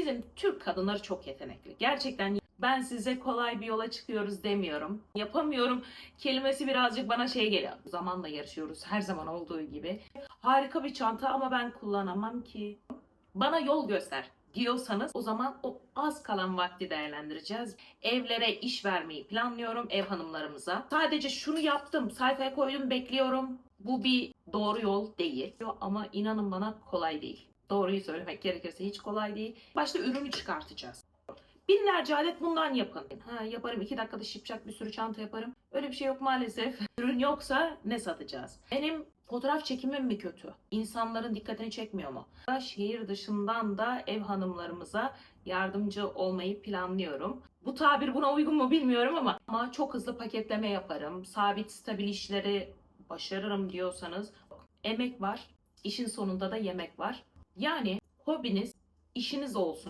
Bizim Türk kadınları çok yetenekli. Gerçekten ben size kolay bir yola çıkıyoruz demiyorum. Yapamıyorum kelimesi birazcık bana şey geliyor. Zamanla yarışıyoruz her zaman olduğu gibi. Harika bir çanta ama ben kullanamam ki. Bana yol göster diyorsanız o zaman o az kalan vakti değerlendireceğiz. Evlere iş vermeyi planlıyorum ev hanımlarımıza. Sadece şunu yaptım, sayfaya koydum, bekliyorum. Bu bir doğru yol değil. Ama inanın bana kolay değil. Doğruyu söylemek gerekirse hiç kolay değil. Başta ürünü çıkartacağız. Binlerce adet bundan yapın. Ha, yaparım iki dakikada şipşak bir sürü çanta yaparım. Öyle bir şey yok maalesef. Ürün yoksa ne satacağız? Benim fotoğraf çekimim mi kötü? İnsanların dikkatini çekmiyor mu? Şehir dışından da ev hanımlarımıza yardımcı olmayı planlıyorum. Bu tabir buna uygun mu bilmiyorum ama, ama çok hızlı paketleme yaparım. Sabit stabil işleri başarırım diyorsanız emek var. İşin sonunda da yemek var. Yani hobiniz işiniz olsun